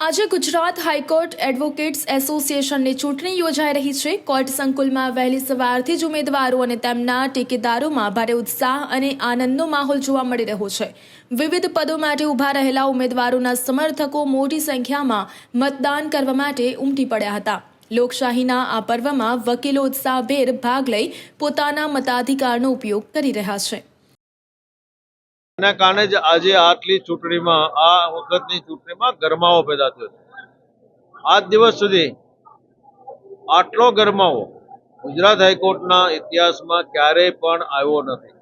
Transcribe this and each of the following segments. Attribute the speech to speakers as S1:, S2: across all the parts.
S1: આજે Gujarat high court advocates એસોસિએશનની ચૂંટણી યોજાઈ રહી છે. કોર્ટ સંકુલમાં વહેલી સવારથી જ ઉમેદવારો અને તેમના ટેકેદારોમાં ભારે ઉત્સાહ અને આનંદનો માહોલ જોવા મળી રહ્યો છે. વિવિધ પદો માટે ઊભા રહેલા ઉમેદવારોના સમર્થકો મોટી સંખ્યામાં મતદાન કરવા માટે ઉમટી પડ્યા હતા. લોકશાહીના આ પર્વમાં વકીલો ઉત્સાહભેર ભાગ લઈ પોતાના મતાધિકારનો ઉપયોગ કરી રહ્યા છે.
S2: એના કારણે જ આજે આટલી ચૂંટણીમાં, આ વખતની ચૂંટણીમાં ગરમાવો પેદા થયો છે. દિવસ સુધી આટલો ગરમાવો ગુજરાત હાઈકોર્ટના ઇતિહાસમાં ક્યારેય પણ આવ્યો નથી.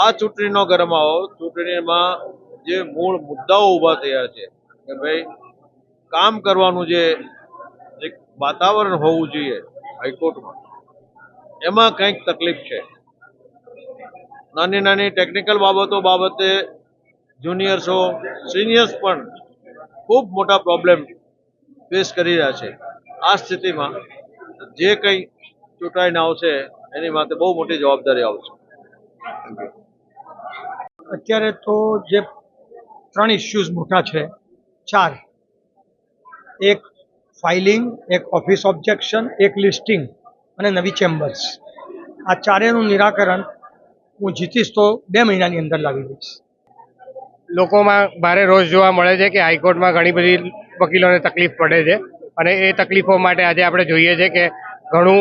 S2: આ ચૂંટણીનો ગરમાવો, ચૂંટણીમાં જે મૂળ મુદ્દાઓ ઊભા થયા છે કે ભાઈ કામ કરવાનું જે એક વાતાવરણ હોવું જોઈએ હાઈકોર્ટમાં, એમાં કંઈક તકલીફ છે. નાની નાની ટેકનિકલ બાબતો બાબતે જુનિયર્સો સિનિયર્સ પણ ખૂબ મોટા પ્રોબ્લેમ ફેસ કરી રહ્યા છે. આ સ્થિતિમાં જે કંઈ ચૂંટાઈને આવશે એની માટે બહુ મોટી જવાબદારી આવશે
S3: અત્યારે તો જે ત્રણ ઇસ્યુઝ મોટા છે ચાર. એક ફાઇલિંગ એક ઓફિસ ઓબ્જેક્શન એક લિસ્ટિંગ અને નવી ચેમ્બર્સ આ ચારેનું નિરાકરણ હું જીતીશ તો બે મહિનાની અંદર લાવી દઈશ.
S4: લોકોમાં ભારે રોષ જોવા મળે છે કે હાઈકોર્ટમાં ઘણી બધી વકીલોને તકલીફ પડે છે અને એ તકલીફો માટે આજે આપણે જોઈએ છે કે ઘણું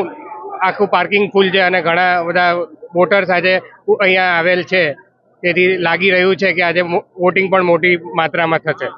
S4: આખું પાર્કિંગ ફૂલ છે અને ઘણા બધા વોટર્સ આજે અહીંયા આવેલ છે. તેથી લાગી રહ્યું છે કે આજે વોટિંગ પણ મોટી માત્રામાં થશે.